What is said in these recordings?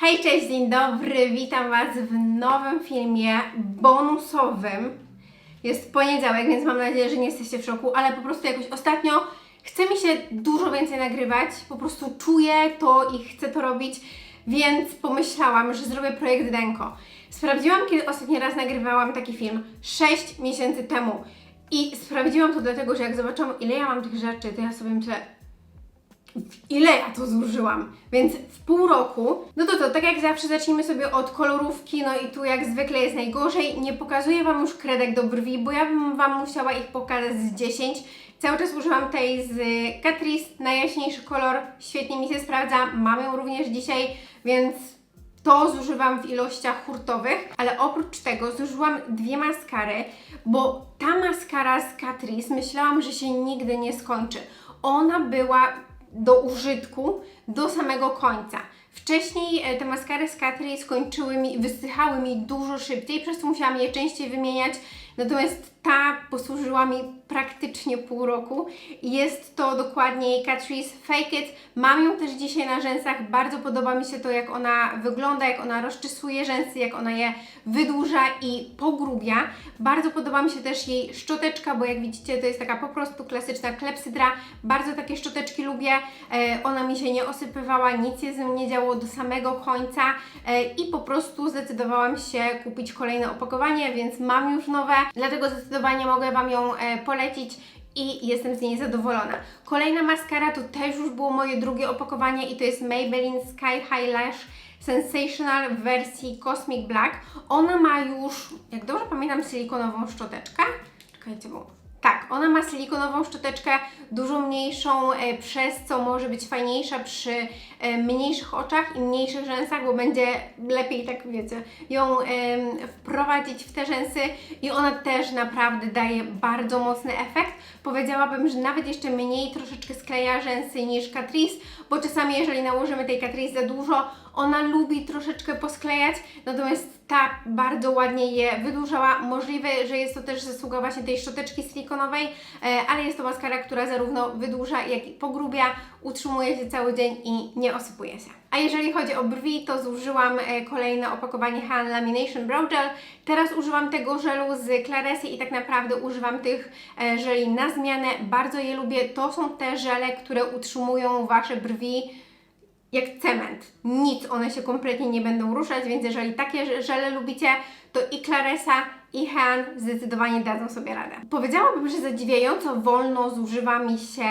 Hej, cześć, dzień dobry, witam Was w nowym filmie bonusowym. Jest poniedziałek, więc mam nadzieję, że nie jesteście w szoku, ale po prostu jakoś ostatnio chce mi się dużo więcej nagrywać, po prostu czuję to i chcę to robić, więc pomyślałam, że zrobię projekt Denko. Sprawdziłam, kiedy ostatni raz nagrywałam taki film, 6 miesięcy temu. I sprawdziłam to dlatego, że jak zobaczyłam, ile ja mam tych rzeczy, to ja sobie myślę, ile ja to zużyłam. Więc w pół roku, no to to, tak jak zawsze zacznijmy sobie od kolorówki, no i tu jak zwykle jest najgorzej. Nie pokazuję Wam już kredek do brwi, bo ja bym Wam musiała ich pokazać z 10. Cały czas używam tej z Catrice, najjaśniejszy kolor, świetnie mi się sprawdza, mam ją również dzisiaj, więc to zużywam w ilościach hurtowych, ale oprócz tego zużyłam dwie maskary, bo ta maskara z Catrice myślałam, że się nigdy nie skończy. Ona była do użytku do samego końca. Wcześniej e, te maskary z Catrice skończyły mi, wysychały mi dużo szybciej, przez co musiałam je częściej wymieniać, natomiast ta posłużyła mi praktycznie pół roku. i Jest to dokładnie Catrice Fake It. Mam ją też dzisiaj na rzęsach, bardzo podoba mi się to, jak ona wygląda, jak ona rozczesuje rzęsy, jak ona je wydłuża i pogrubia. Bardzo podoba mi się też jej szczoteczka, bo jak widzicie, to jest taka po prostu klasyczna klepsydra. Bardzo takie szczoteczki lubię. E, ona mi się nie osypywała, nic się z nią nie działo do samego końca e, i po prostu zdecydowałam się kupić kolejne opakowanie, więc mam już nowe, dlatego zdecydowanie mogę Wam ją e, polecić i jestem z niej zadowolona. Kolejna maskara to też już było moje drugie opakowanie i to jest Maybelline Sky High Lash Sensational w wersji Cosmic Black. Ona ma już, jak dobrze pamiętam, silikonową szczoteczkę. Czekajcie, bo tak, ona ma silikonową szczoteczkę, dużo mniejszą, e, przez co może być fajniejsza przy e, mniejszych oczach i mniejszych rzęsach, bo będzie lepiej, tak wiecie, ją wprowadzić w te rzęsy i ona też naprawdę daje bardzo mocny efekt. Powiedziałabym, że nawet jeszcze mniej troszeczkę skleja rzęsy niż Catrice, bo czasami jeżeli nałożymy tej Catrice za dużo, ona lubi troszeczkę posklejać, natomiast ta bardzo ładnie je wydłużała. Możliwe, że jest to też zasługa właśnie tej szczoteczki silikonowej, e, ale jest to maskara, która zarówno wydłuża, jak i pogrubia, utrzymuje się cały dzień i nie osypuje się. A jeżeli chodzi o brwi, to zużyłam e, kolejne opakowanie Han Lamination Brow Gel. Teraz używam tego żelu z Claresy i tak naprawdę używam tych e, żeli na zmianę. Bardzo je lubię. To są te żele, które utrzymują Wasze brwi jak cement. Nic, one się kompletnie nie będą ruszać, więc jeżeli takie żele lubicie, to i Claresa, i Han zdecydowanie dadzą sobie radę. Powiedziałabym, że zadziwiająco wolno zużywa mi się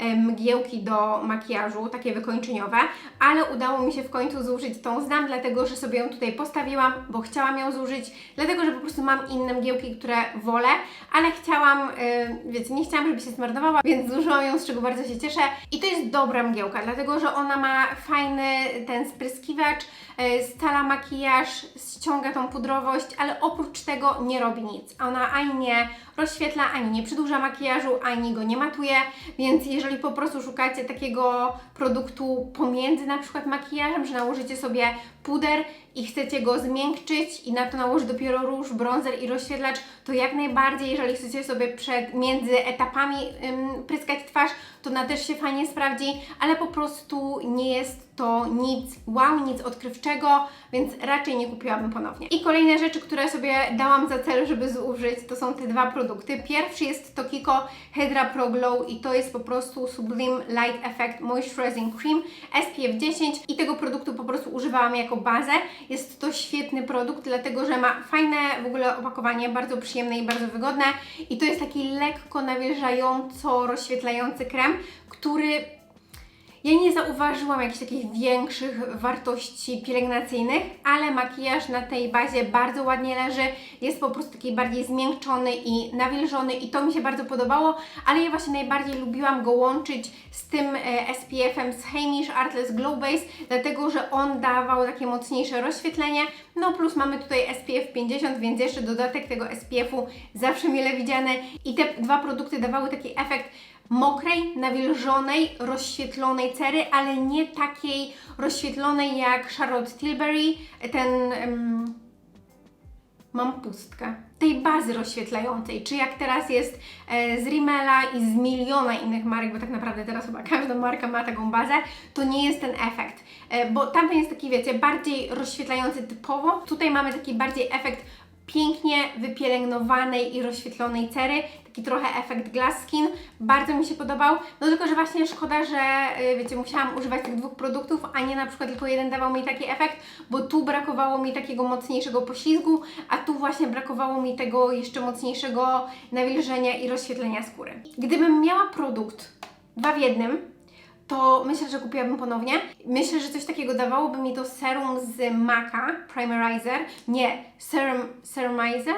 mgiełki do makijażu, takie wykończeniowe, ale udało mi się w końcu zużyć tą znam, dlatego że sobie ją tutaj postawiłam, bo chciałam ją zużyć, dlatego że po prostu mam inne mgiełki, które wolę, ale chciałam, e, wiecie, nie chciałam, żeby się zmarnowała, więc zużyłam ją, z czego bardzo się cieszę. I to jest dobra mgiełka, dlatego że ona ma fajny ten spryskiwacz, e, scala makijaż, ściąga tą pudrowość, ale oprócz tego nie robi nic. Ona ani nie rozświetla, ani nie przedłuża makijażu, ani go nie matuje, więc jeżeli po prostu szukacie takiego produktu pomiędzy na przykład makijażem, że nałożycie sobie puder i chcecie go zmiękczyć i na to nałożyć dopiero róż, bronzer i rozświetlacz, to jak najbardziej, jeżeli chcecie sobie przed, między etapami ym, pryskać twarz, to na też się fajnie sprawdzi, ale po prostu nie jest to nic wow, nic odkrywczego, więc raczej nie kupiłabym ponownie. I kolejne rzeczy, które sobie dałam za cel, żeby zużyć, to są te dwa produkty. Pierwszy jest to Kiko Hydra Pro Glow i to jest po prostu Sublime Light Effect Moisturizing Cream SPF 10 i tego produktu po prostu używałam jako bazę. Jest to świetny produkt, dlatego że ma fajne w ogóle opakowanie, bardzo przyjemne i bardzo wygodne i to jest taki lekko nawilżająco rozświetlający krem, który ja nie zauważyłam jakichś takich większych wartości pielęgnacyjnych, ale makijaż na tej bazie bardzo ładnie leży, jest po prostu taki bardziej zmiękczony i nawilżony i to mi się bardzo podobało, ale ja właśnie najbardziej lubiłam go łączyć z tym e, SPF-em z Heimish Artless Glow Base, dlatego że on dawał takie mocniejsze rozświetlenie, no plus mamy tutaj SPF 50, więc jeszcze dodatek tego SPF-u zawsze mile widziany. I te dwa produkty dawały taki efekt mokrej, nawilżonej, rozświetlonej cery, ale nie takiej rozświetlonej jak Charlotte Tilbury, ten... em, mam pustkę. tej bazy rozświetlającej, czy jak teraz jest e, z Rimmela i z miliona innych marek, bo tak naprawdę teraz chyba każda marka ma taką bazę, to nie jest ten efekt, e, bo tamten jest taki, wiecie, bardziej rozświetlający typowo, tutaj mamy taki bardziej efekt pięknie wypielęgnowanej i rozświetlonej cery, taki trochę efekt glass skin, bardzo mi się podobał, no tylko, że właśnie szkoda, że y, wiecie, musiałam używać tych dwóch produktów, a nie na przykład tylko jeden dawał mi taki efekt, bo tu brakowało mi takiego mocniejszego poślizgu, a tu właśnie brakowało mi tego jeszcze mocniejszego nawilżenia i rozświetlenia skóry. Gdybym miała produkt dwa w jednym, to myślę, że kupiłabym ponownie. Myślę, że coś takiego dawałoby mi to serum z Maca, Primerizer, nie, serum, serumizer,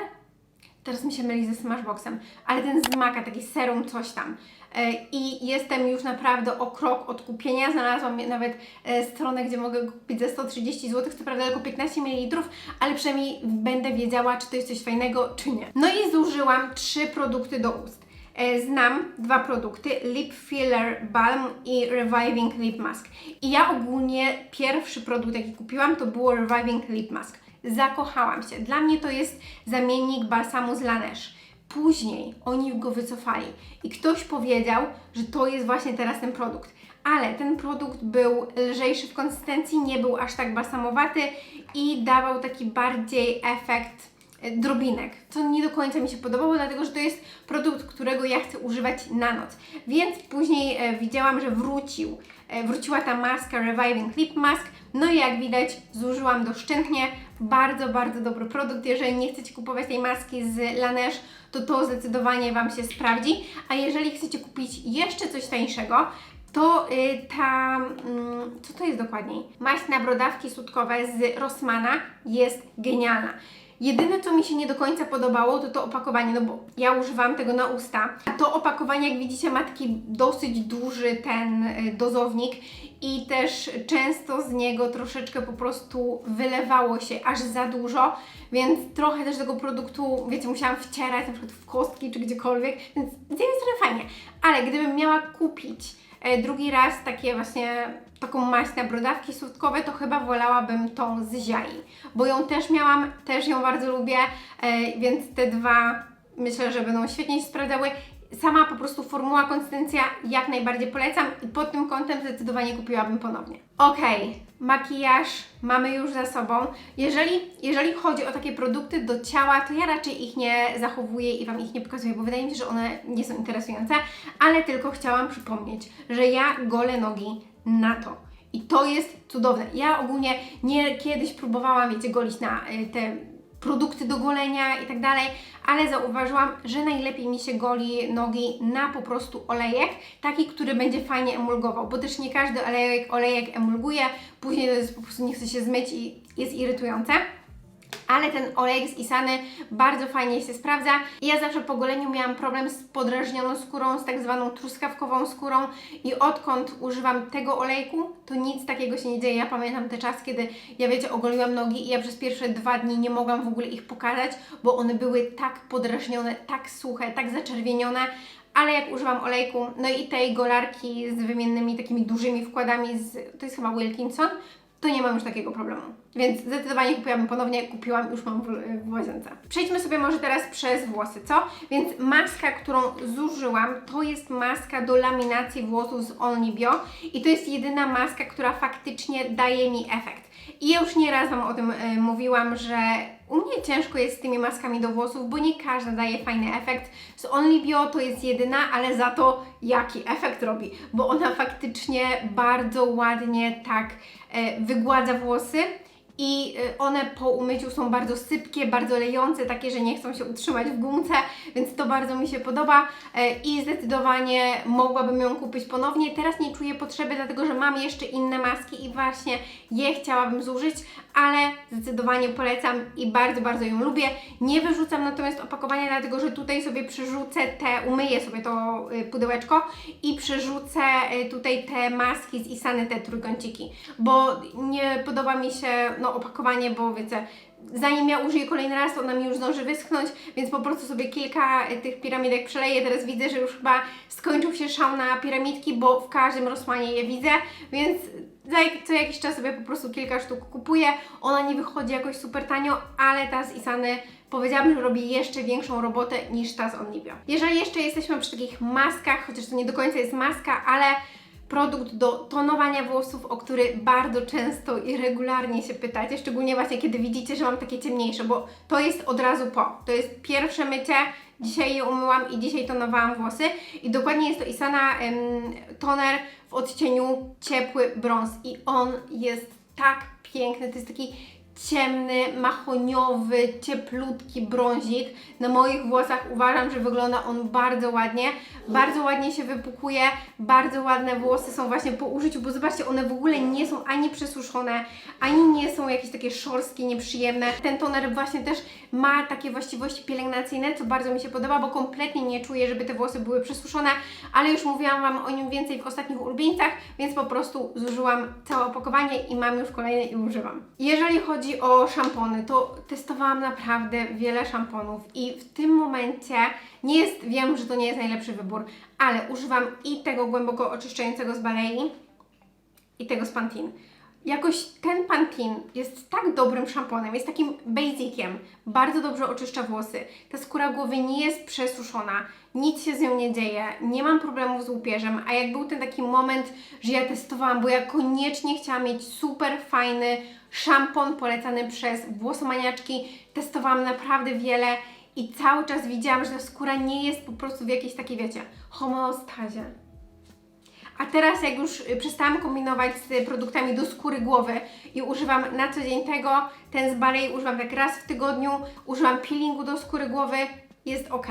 teraz mi się myli ze Smashboxem, ale ten z Maca, taki serum coś tam. E, I jestem już naprawdę o krok od kupienia. Znalazłam nawet e, stronę, gdzie mogę kupić za 130 zł, co prawda tylko 15 ml, ale przynajmniej będę wiedziała, czy to jest coś fajnego, czy nie. No i zużyłam trzy produkty do ust. E, Znam dwa produkty, Lip Filler Balm i Reviving Lip Mask. I ja ogólnie pierwszy produkt, jaki kupiłam, to było Reviving Lip Mask. Zakochałam się. Dla mnie to jest zamiennik balsamu z Laneige. Później oni go wycofali i ktoś powiedział, że to jest właśnie teraz ten produkt. Ale ten produkt był lżejszy w konsystencji, nie był aż tak balsamowaty i dawał taki bardziej efekt drobinek, co nie do końca mi się podobało, dlatego że to jest produkt, którego ja chcę używać na noc. Więc później e, widziałam, że wrócił, e, wróciła ta maska Reviving Lip Mask, no i jak widać zużyłam doszczętnie, bardzo, bardzo dobry produkt. Jeżeli nie chcecie kupować tej maski z Laneige, to to zdecydowanie Wam się sprawdzi, a jeżeli chcecie kupić jeszcze coś tańszego, to y, ta, mm, co to jest dokładniej? Maść na brodawki sutkowe z Rossmana jest genialna. Jedyne, co mi się nie do końca podobało, to to opakowanie, no bo ja używam tego na usta. A to opakowanie, jak widzicie, ma taki dosyć duży ten y, dozownik i też często z niego troszeczkę po prostu wylewało się aż za dużo, więc trochę też tego produktu, wiecie, musiałam wcierać na przykład w kostki czy gdziekolwiek, więc z jednej strony fajnie, ale gdybym miała kupić drugi raz takie właśnie taką maść na brodawki słodkowe, to chyba wolałabym tą z Ziai, bo ją też miałam, też ją bardzo lubię, e, więc te dwa myślę, że będą świetnie się sprawdzały. Sama po prostu formuła, konsystencja jak najbardziej polecam i pod tym kątem zdecydowanie kupiłabym ponownie. Okej, makijaż mamy już za sobą. Jeżeli, jeżeli chodzi o takie produkty do ciała, to ja raczej ich nie zachowuję i Wam ich nie pokazuję, bo wydaje mi się, że one nie są interesujące, ale tylko chciałam przypomnieć, że ja golę nogi na to. I to jest cudowne. Ja ogólnie nie kiedyś próbowałam, wiecie, golić na y, te produkty do golenia i tak dalej, ale zauważyłam, że najlepiej mi się goli nogi na po prostu olejek, taki, który będzie fajnie emulgował, bo też nie każdy olejek, olejek emulguje, później to jest po prostu nie chce się zmyć i jest irytujące. Ale ten olejek z Isany bardzo fajnie się sprawdza. I ja zawsze po goleniu miałam problem z podrażnioną skórą, z tak zwaną truskawkową skórą i odkąd używam tego olejku, to nic takiego się nie dzieje. Ja pamiętam te czas, kiedy ja wiecie, ogoliłam nogi i ja przez pierwsze dwa dni nie mogłam w ogóle ich pokazać, bo one były tak podrażnione, tak suche, tak zaczerwienione, ale jak używam olejku, no i tej golarki z wymiennymi takimi dużymi wkładami, z, to jest chyba Wilkinson, to nie mam już takiego problemu. Więc zdecydowanie kupiłabym ponownie, kupiłam, już mam w, w łazience. Przejdźmy sobie może teraz przez włosy, co? Więc maska, którą zużyłam, to jest maska do laminacji włosów z Only Bio i to jest jedyna maska, która faktycznie daje mi efekt. I ja już nieraz Wam o tym y, mówiłam, że u mnie ciężko jest z tymi maskami do włosów, bo nie każda daje fajny efekt. Z Only Bio to jest jedyna, ale za to jaki efekt robi, bo ona faktycznie bardzo ładnie tak e, wygładza włosy i y, one po umyciu są bardzo sypkie, bardzo lejące, takie, że nie chcą się utrzymać w gumce, więc to bardzo mi się podoba e, i zdecydowanie mogłabym ją kupić ponownie. Teraz nie czuję potrzeby, dlatego że mam jeszcze inne maski i właśnie je chciałabym zużyć, ale zdecydowanie polecam i bardzo, bardzo ją lubię. Nie wyrzucam natomiast opakowania, dlatego że tutaj sobie przerzucę te, umyję sobie to y, pudełeczko i przerzucę y, tutaj te maski z Isany, te trójkąciki, bo nie podoba mi się no, opakowanie, bo wiecie, zanim ja użyję kolejny raz, ona mi już zdąży wyschnąć, więc po prostu sobie kilka y, tych piramidek przeleję. Teraz widzę, że już chyba skończył się szał na piramidki, bo w każdym Rossmanie je widzę, więc co jakiś czas sobie po prostu kilka sztuk kupuję. Ona nie wychodzi jakoś super tanio, ale ta z Isany powiedziałabym, że robi jeszcze większą robotę niż ta z Onlivia. Jeżeli jeszcze jesteśmy przy takich maskach, chociaż to nie do końca jest maska, ale produkt do tonowania włosów, o który bardzo często i regularnie się pytacie, szczególnie właśnie kiedy widzicie, że mam takie ciemniejsze, bo to jest od razu po. To jest pierwsze mycie, dzisiaj je umyłam i dzisiaj tonowałam włosy. I dokładnie jest to Isana em, toner w odcieniu ciepły brąz. I on jest tak piękny, to jest taki ciemny, mahoniowy, cieplutki brązik. Na moich włosach uważam, że wygląda on bardzo ładnie. Bardzo ładnie się wypukuje, bardzo ładne włosy są właśnie po użyciu, bo zobaczcie, one w ogóle nie są ani przesuszone, ani nie są jakieś takie szorskie, nieprzyjemne. Ten toner właśnie też ma takie właściwości pielęgnacyjne, co bardzo mi się podoba, bo kompletnie nie czuję, żeby te włosy były przesuszone, ale już mówiłam Wam o nim więcej w ostatnich ulubieńcach, więc po prostu zużyłam całe opakowanie i mam już kolejne i używam. Jeżeli chodzi o szampony, to testowałam naprawdę wiele szamponów i w tym momencie nie jest, wiem, że to nie jest najlepszy wybór, ale używam i tego głęboko oczyszczającego z Balei i tego z Pantene. Jakoś ten Pantene jest tak dobrym szamponem, jest takim basiciem, bardzo dobrze oczyszcza włosy. Ta skóra głowy nie jest przesuszona, nic się z nią nie dzieje, nie mam problemów z łupieżem, a jak był ten taki moment, że ja testowałam, bo ja koniecznie chciałam mieć super fajny szampon polecany przez włosomaniaczki, testowałam naprawdę wiele i cały czas widziałam, że ta skóra nie jest po prostu w jakiejś takiej, wiecie, homeostazie. A teraz jak już y, przestałam kombinować z produktami do skóry głowy i używam na co dzień tego, ten z Balei używam tak raz w tygodniu, używam peelingu do skóry głowy, jest ok.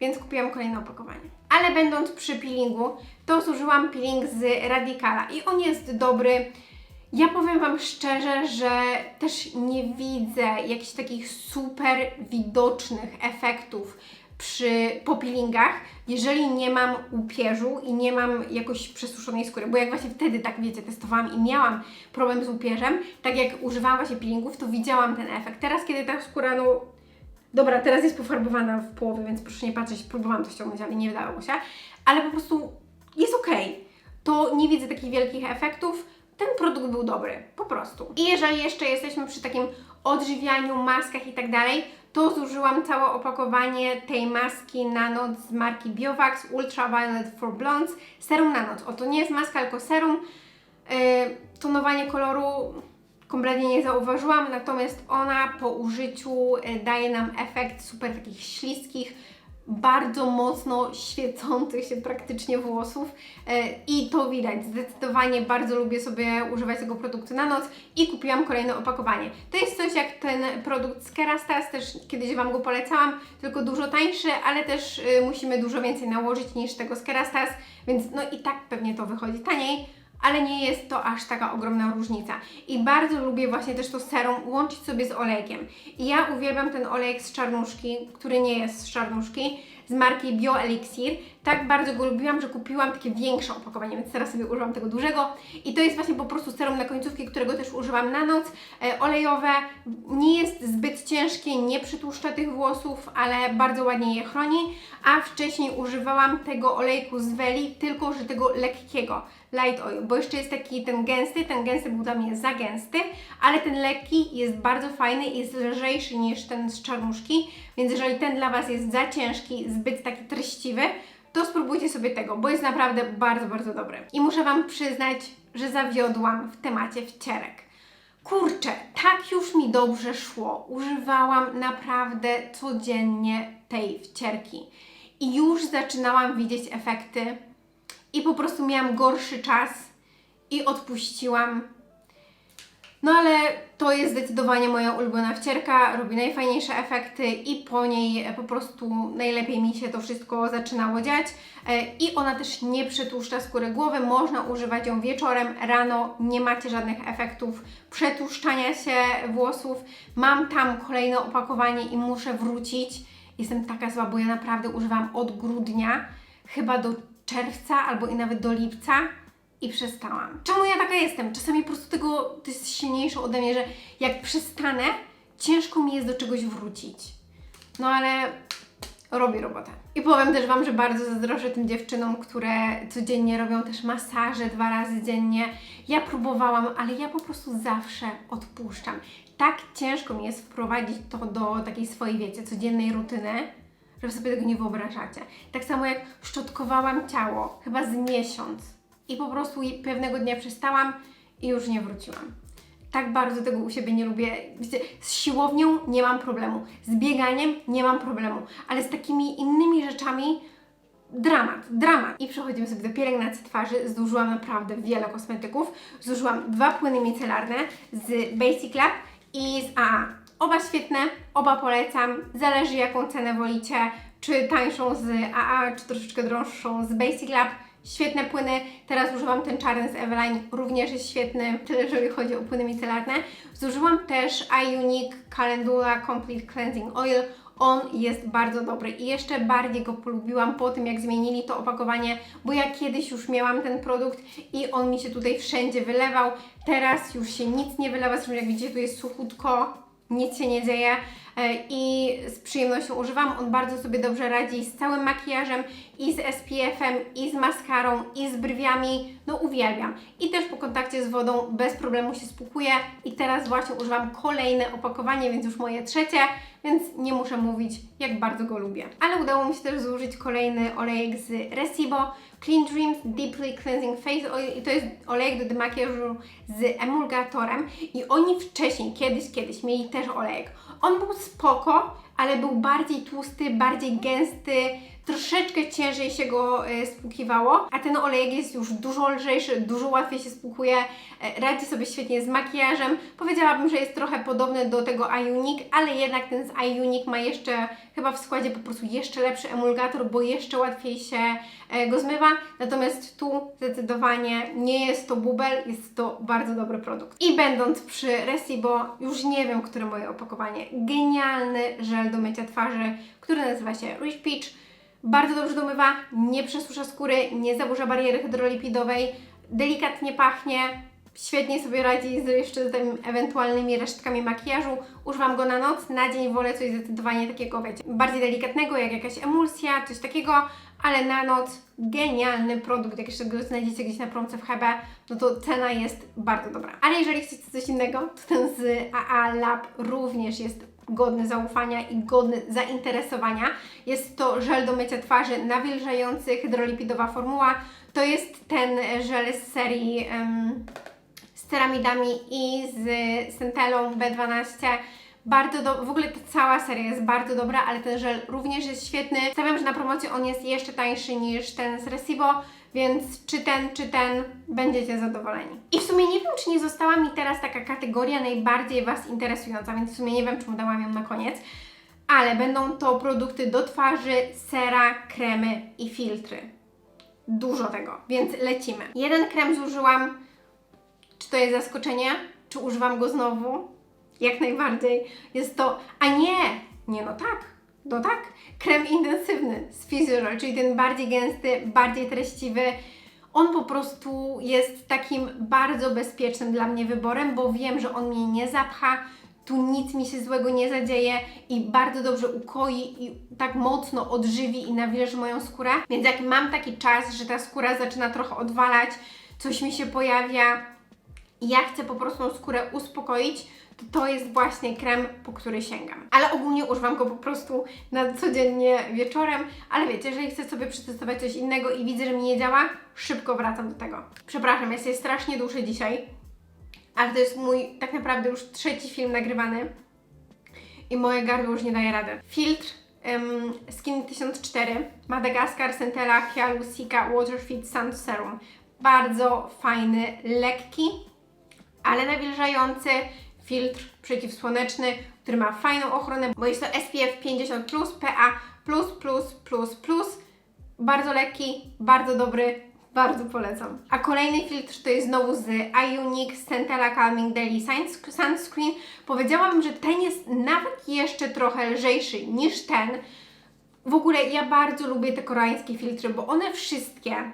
Więc kupiłam kolejne opakowanie. Ale będąc przy peelingu, to zużyłam peeling z Radicala i on jest dobry. Ja powiem Wam szczerze, że też nie widzę jakichś takich super widocznych efektów przy po peelingach, jeżeli nie mam łupieżu i nie mam jakoś przesuszonej skóry, bo jak właśnie wtedy tak wiecie, testowałam i miałam problem z łupieżem, tak jak używałam właśnie peelingów, to widziałam ten efekt. Teraz kiedy ta skóra, no dobra, teraz jest pofarbowana w połowie, więc proszę nie patrzeć, próbowałam to ściągnąć, ale nie wydało się, ale po prostu jest ok. To nie widzę takich wielkich efektów, ten produkt był dobry, po prostu. I jeżeli jeszcze jesteśmy przy takim odżywianiu, maskach i tak dalej, to zużyłam całe opakowanie tej maski na noc z marki Biovax Ultraviolet for Blondes Serum na noc. O, to nie jest maska, tylko serum. Yy, tonowanie koloru kompletnie nie zauważyłam, natomiast ona po użyciu yy, daje nam efekt super takich śliskich, bardzo mocno świecących się praktycznie włosów e, i to widać. Zdecydowanie bardzo lubię sobie używać tego produktu na noc i kupiłam kolejne opakowanie. To jest coś jak ten produkt z Kerastase, też kiedyś Wam go polecałam, tylko dużo tańszy, ale też y, musimy dużo więcej nałożyć niż tego z Kerastase, więc no i tak pewnie to wychodzi taniej ale nie jest to aż taka ogromna różnica. I bardzo lubię właśnie też to serum łączyć sobie z olejkiem. I ja uwielbiam ten olejek z czarnuszki, który nie jest z czarnuszki, z marki BioElixir. Tak bardzo go lubiłam, że kupiłam takie większe opakowanie, więc teraz sobie używam tego dużego. I to jest właśnie po prostu serum na końcówki, którego też używam na noc. E, olejowe, nie jest zbyt ciężkie, nie przytłuszcza tych włosów, ale bardzo ładnie je chroni. A wcześniej używałam tego olejku z Weli, tylko że tego lekkiego light oil, bo jeszcze jest taki ten gęsty, ten gęsty był dla mnie za gęsty, ale ten lekki jest bardzo fajny jest lżejszy niż ten z czarnuszki, więc jeżeli ten dla Was jest za ciężki, zbyt taki treściwy, spróbujcie sobie tego, bo jest naprawdę bardzo, bardzo dobry. I muszę Wam przyznać, że zawiodłam w temacie wcierek. Kurczę, tak już mi dobrze szło. Używałam naprawdę codziennie tej wcierki. I już zaczynałam widzieć efekty i po prostu miałam gorszy czas i odpuściłam. No ale to jest zdecydowanie moja ulubiona wcierka, robi najfajniejsze efekty i po niej po prostu najlepiej mi się to wszystko zaczynało dziać. E, I ona też nie przetłuszcza skóry głowy, można używać ją wieczorem, rano, nie macie żadnych efektów przetłuszczania się włosów. Mam tam kolejne opakowanie i muszę wrócić. Jestem taka zła, bo ja naprawdę używam od grudnia chyba do czerwca albo i nawet do lipca i przestałam. Czemu ja taka jestem? Czasami po prostu tego to jest silniejsze ode mnie, że jak przestanę, ciężko mi jest do czegoś wrócić. No ale robi robotę. I powiem też Wam, że bardzo zazdroszczę tym dziewczynom, które codziennie robią też masaże dwa razy dziennie. Ja próbowałam, ale ja po prostu zawsze odpuszczam. Tak ciężko mi jest wprowadzić to do takiej swojej, wiecie, codziennej rutyny, że sobie tego nie wyobrażacie. Tak samo jak szczotkowałam ciało, chyba z miesiąc i po prostu pewnego dnia przestałam i już nie wróciłam. Tak bardzo tego u siebie nie lubię. Wiecie, z siłownią nie mam problemu, z bieganiem nie mam problemu, ale z takimi innymi rzeczami dramat, dramat. I przechodzimy sobie do pielęgnacji twarzy. Zużyłam naprawdę wiele kosmetyków. Zużyłam dwa płyny micelarne z Basic Lab i z AA. Oba świetne, oba polecam. Zależy jaką cenę wolicie, czy tańszą z AA, czy troszeczkę droższą z Basic Lab. Świetne płyny. Teraz używam ten czarny z Eveline, również jest świetny, tyle jeżeli chodzi o płyny micelarne. Zużyłam też iUnique Calendula Complete Cleansing Oil. On jest bardzo dobry i jeszcze bardziej go polubiłam po tym, jak zmienili to opakowanie, bo ja kiedyś już miałam ten produkt i on mi się tutaj wszędzie wylewał. Teraz już się nic nie wylewa, zresztą jak widzicie, tu jest suchutko, nic się nie dzieje i z przyjemnością używam. On bardzo sobie dobrze radzi z całym makijażem i z SPF-em, i z maskarą, i z brwiami. No uwielbiam. I też po kontakcie z wodą bez problemu się spłukuje. I teraz właśnie używam kolejne opakowanie, więc już moje trzecie, więc nie muszę mówić, jak bardzo go lubię. Ale udało mi się też zużyć kolejny olejek z Resibo. Clean Dreams Deeply Cleansing Face Oil i to jest olejek do demakijażu z emulgatorem i oni wcześniej, kiedyś, kiedyś mieli też olejek. On był spoko, ale był bardziej tłusty, bardziej gęsty, troszeczkę ciężej się go e, spłukiwało, a ten olejek jest już dużo lżejszy, dużo łatwiej się spłukuje, e, radzi sobie świetnie z makijażem. Powiedziałabym, że jest trochę podobny do tego iUnique, ale jednak ten z iUnique ma jeszcze chyba w składzie po prostu jeszcze lepszy emulgator, bo jeszcze łatwiej się e, go zmywa. Natomiast tu zdecydowanie nie jest to bubel, jest to bardzo dobry produkt. I będąc przy Resibo, już nie wiem, które moje opakowanie. Genialny żel do mycia twarzy, który nazywa się Rich Peach. Bardzo dobrze domywa, nie przesusza skóry, nie zaburza bariery hydrolipidowej, delikatnie pachnie, świetnie sobie radzi z jeszcze z ewentualnymi resztkami makijażu. Używam go na noc, na dzień wolę coś zdecydowanie takiego, wiecie, bardziej delikatnego, jak jakaś emulsja, coś takiego, ale na noc genialny produkt, jak jeszcze go znajdziecie gdzieś na promce w HB, no to cena jest bardzo dobra. Ale jeżeli chcecie coś innego, to ten z AA Lab również jest godny zaufania i godny zainteresowania. Jest to żel do mycia twarzy nawilżający, hydrolipidowa formuła. To jest ten żel z serii em, z ceramidami i z Centelą B12. Bardzo do... W ogóle ta cała seria jest bardzo dobra, ale ten żel również jest świetny. Stawiam, że na promocji on jest jeszcze tańszy niż ten z Resibo, więc czy ten, czy ten będziecie zadowoleni. I w sumie nie wiem, czy nie została mi teraz taka kategoria najbardziej Was interesująca, więc w sumie nie wiem, czemu dałam ją na koniec. Ale będą to produkty do twarzy, sera, kremy i filtry. Dużo tego, więc lecimy. Jeden krem zużyłam czy to jest zaskoczenie? Czy używam go znowu? Jak najbardziej. Jest to. A nie! Nie, no tak. No tak. Krem intensywny z Physiogel, czyli ten bardziej gęsty, bardziej treściwy. On po prostu jest takim bardzo bezpiecznym dla mnie wyborem, bo wiem, że on mnie nie zapcha, tu nic mi się złego nie zadzieje i bardzo dobrze ukoi i tak mocno odżywi i nawilży moją skórę. Więc jak mam taki czas, że ta skóra zaczyna trochę odwalać, coś mi się pojawia, i ja chcę po prostu tą skórę uspokoić, to to jest właśnie krem, po który sięgam. Ale ogólnie używam go po prostu na codziennie wieczorem, ale wiecie, jeżeli chcę sobie przetestować coś innego i widzę, że mi nie działa, szybko wracam do tego. Przepraszam, ja się strasznie duszę dzisiaj, ale to jest mój tak naprawdę już trzeci film nagrywany i moje gardło już nie daje rady. Filtr um, Skin 1004 Madagascar Centella Hyalusica Waterfit Sun Serum. Bardzo fajny, lekki, ale nawilżający filtr przeciwsłoneczny, który ma fajną ochronę, bo jest to SPF 50 PA bardzo lekki, bardzo dobry, bardzo polecam. A kolejny filtr to jest znowu z iUnique Centella Calming Daily Suns- Sunscreen. Powiedziałabym, że ten jest nawet jeszcze trochę lżejszy niż ten. W ogóle ja bardzo lubię te koreańskie filtry, bo one wszystkie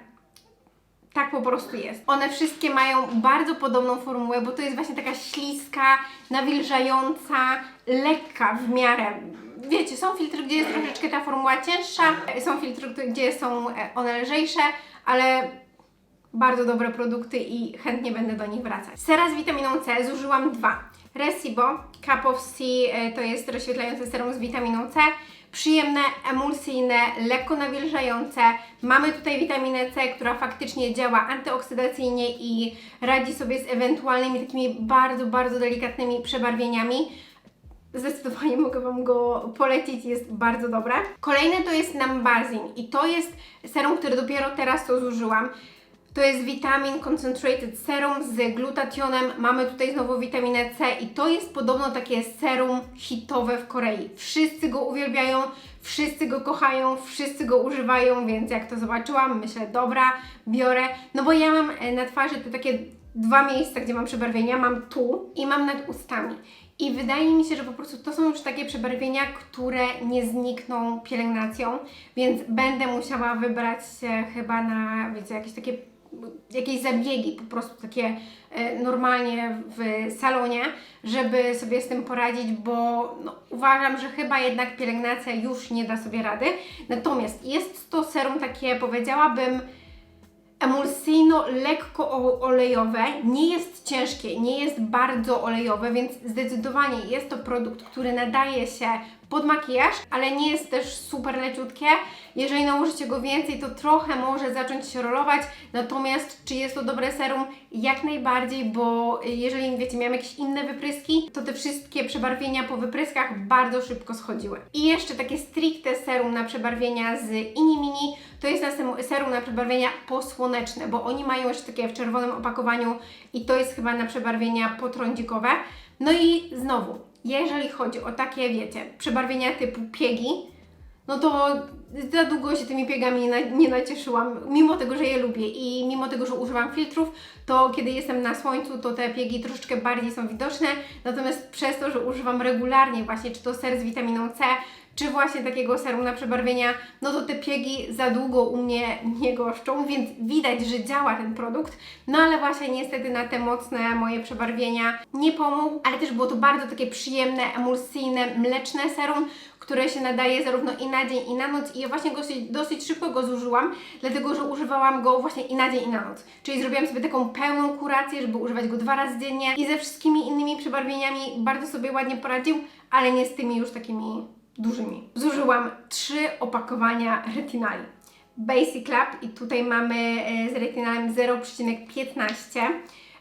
tak po prostu jest. One wszystkie mają bardzo podobną formułę, bo to jest właśnie taka śliska, nawilżająca, lekka w miarę. wiecie, są filtry, gdzie jest troszeczkę ta formuła cięższa, są filtry, gdzie są e, one lżejsze, ale bardzo dobre produkty i chętnie będę do nich wracać. Sera z witaminą C zużyłam dwa. Resibo Cup of C e, to jest rozświetlające serum z witaminą C. Przyjemne, emulsyjne, lekko nawilżające. Mamy tutaj witaminę C, która faktycznie działa antyoksydacyjnie i radzi sobie z ewentualnymi takimi bardzo, bardzo delikatnymi przebarwieniami. Zdecydowanie mogę Wam go polecić, jest bardzo dobre. Kolejne to jest Nambazin i to jest serum, które dopiero teraz to zużyłam. To jest Vitamin Concentrated Serum z glutationem. Mamy tutaj znowu witaminę C i to jest podobno takie serum hitowe w Korei. Wszyscy go uwielbiają, wszyscy go kochają, wszyscy go używają, więc jak to zobaczyłam, myślę, dobra, biorę. No bo ja mam e, na twarzy te takie dwa miejsca, gdzie mam przebarwienia. Mam tu i mam nad ustami. I wydaje mi się, że po prostu to są już takie przebarwienia, które nie znikną pielęgnacją, więc będę musiała wybrać się chyba na, wiecie, jakieś takie jakieś zabiegi, po prostu takie e, normalnie w salonie, żeby sobie z tym poradzić, bo no, uważam, że chyba jednak pielęgnacja już nie da sobie rady. Natomiast jest to serum takie, powiedziałabym, emulsyjno lekko olejowe, nie jest ciężkie, nie jest bardzo olejowe, więc zdecydowanie jest to produkt, który nadaje się pod makijaż, ale nie jest też super leciutkie. Jeżeli nałożycie go więcej, to trochę może zacząć się rolować, natomiast czy jest to dobre serum? Jak najbardziej, bo jeżeli, wiecie, miałam jakieś inne wypryski, to te wszystkie przebarwienia po wypryskach bardzo szybko schodziły. I jeszcze takie stricte serum na przebarwienia z Inimini, to jest serum na przebarwienia posłoneczne, bo oni mają jeszcze takie w czerwonym opakowaniu i to jest chyba na przebarwienia potrądzikowe. No i znowu, jeżeli chodzi o takie, wiecie, przebarwienia typu piegi, no to za długo się tymi piegami nie, na, nie nacieszyłam. Mimo tego, że je lubię i mimo tego, że używam filtrów, to kiedy jestem na słońcu, to te piegi troszeczkę bardziej są widoczne. Natomiast przez to, że używam regularnie właśnie, czy to ser z witaminą C, czy właśnie takiego serum na przebarwienia, no to te piegi za długo u mnie nie goszczą, więc widać, że działa ten produkt. No ale właśnie niestety na te mocne moje przebarwienia nie pomógł, ale też było to bardzo takie przyjemne, emulsyjne, mleczne serum, które się nadaje zarówno i na dzień, i na noc. I ja właśnie dosyć, dosyć szybko go zużyłam, dlatego że używałam go właśnie i na dzień, i na noc. Czyli zrobiłam sobie taką pełną kurację, żeby używać go dwa razy dziennie i ze wszystkimi innymi przebarwieniami bardzo sobie ładnie poradził, ale nie z tymi już takimi dużymi. Zużyłam trzy opakowania retinali. Basic Lab i tutaj mamy e, z retinalem 0,15.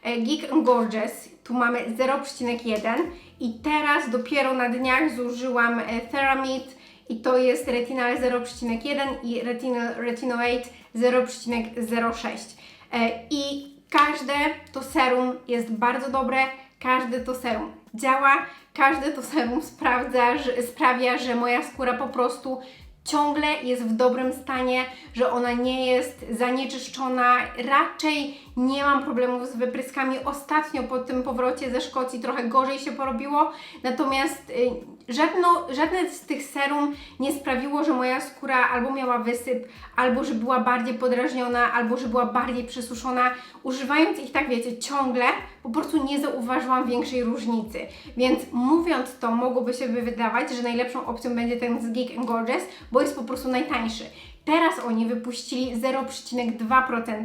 E, Geek Gorgeous, tu mamy 0,1 i teraz dopiero na dniach zużyłam e, Theramid i to jest retinal 0,1 i retinol, retinoate 0,06. E, I każde to serum jest bardzo dobre, każde to serum działa, każde to serum sprawdza, że, sprawia, że moja skóra po prostu ciągle jest w dobrym stanie, że ona nie jest zanieczyszczona. Raczej nie mam problemów z wypryskami. Ostatnio po tym powrocie ze Szkocji trochę gorzej się porobiło, natomiast y, żadno, żadne z tych serum nie sprawiło, że moja skóra albo miała wysyp, albo że była bardziej podrażniona, albo że była bardziej przesuszona. Używając ich tak, wiecie, ciągle, po prostu nie zauważyłam większej różnicy. Więc mówiąc to, mogłoby się wydawać, że najlepszą opcją będzie ten z Geek Gorgeous, bo jest po prostu najtańszy. Teraz oni wypuścili 0,2%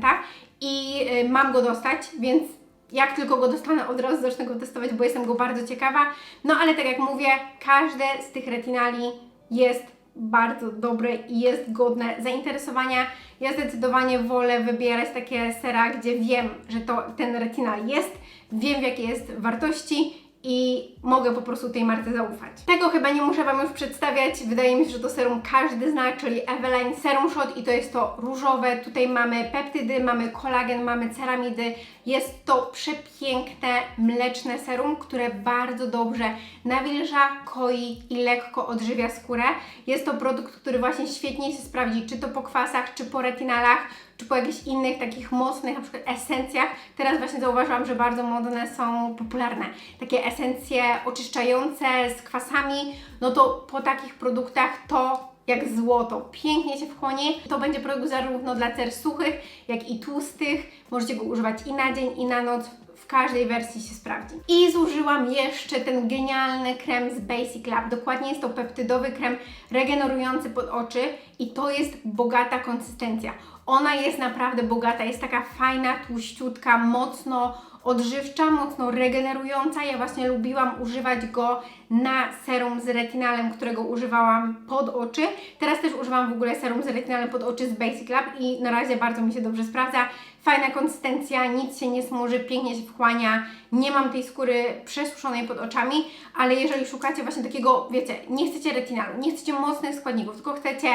i y, mam go dostać, więc jak tylko go dostanę, od razu zacznę go testować, bo jestem go bardzo ciekawa. No ale tak jak mówię, każde z tych retinali jest bardzo dobre i jest godne zainteresowania. Ja zdecydowanie wolę wybierać takie sera, gdzie wiem, że to ten retinal jest, wiem w jakiej jest wartości i mogę po prostu tej marce zaufać. Tego chyba nie muszę Wam już przedstawiać. Wydaje mi się, że to serum każdy zna, czyli Eveline Serum Shot i to jest to różowe. Tutaj mamy peptydy, mamy kolagen, mamy ceramidy. Jest to przepiękne, mleczne serum, które bardzo dobrze nawilża, koi i lekko odżywia skórę. Jest to produkt, który właśnie świetnie się sprawdzi, czy to po kwasach, czy po retinalach, czy po jakichś innych takich mocnych, na przykład esencjach. Teraz właśnie zauważyłam, że bardzo modne są popularne takie esencje oczyszczające z kwasami. No to po takich produktach to jak złoto. Pięknie się wchłonie. To będzie produkt zarówno dla cer suchych, jak i tłustych. Możecie go używać i na dzień, i na noc. W każdej wersji się sprawdzi. I zużyłam jeszcze ten genialny krem z Basic Lab. Dokładnie jest to peptydowy krem regenerujący pod oczy i to jest bogata konsystencja. Ona jest naprawdę bogata, jest taka fajna, tłuściutka, mocno odżywcza, mocno regenerująca. Ja właśnie lubiłam używać go na serum z retinalem, którego używałam pod oczy. Teraz też używam w ogóle serum z retinalem pod oczy z Basic Lab i na razie bardzo mi się dobrze sprawdza. Fajna konsystencja, nic się nie smuży, pięknie się wchłania. Nie mam tej skóry przesuszonej pod oczami, ale jeżeli szukacie właśnie takiego, wiecie, nie chcecie retinalu, nie chcecie mocnych składników, tylko chcecie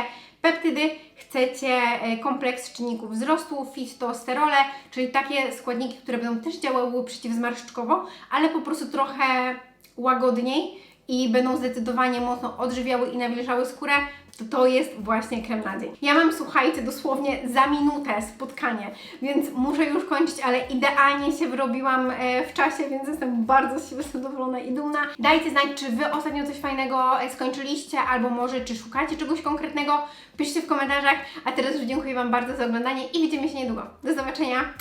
peptydy, chcecie e, kompleks czynników wzrostu, fitosterole, czyli takie składniki, które będą też działały przeciwzmarszczkowo, ale po prostu trochę łagodniej i będą zdecydowanie mocno odżywiały i nawilżały skórę, to to jest właśnie krem na dzień. Ja mam, słuchajcie, dosłownie za minutę spotkanie, więc muszę już kończyć, ale idealnie się wyrobiłam e, w czasie, więc jestem bardzo z siebie zadowolona i dumna. Dajcie znać, czy Wy ostatnio coś fajnego e, skończyliście, albo może czy szukacie czegoś konkretnego. Piszcie w komentarzach, a teraz już dziękuję Wam bardzo za oglądanie i widzimy się niedługo. Do zobaczenia!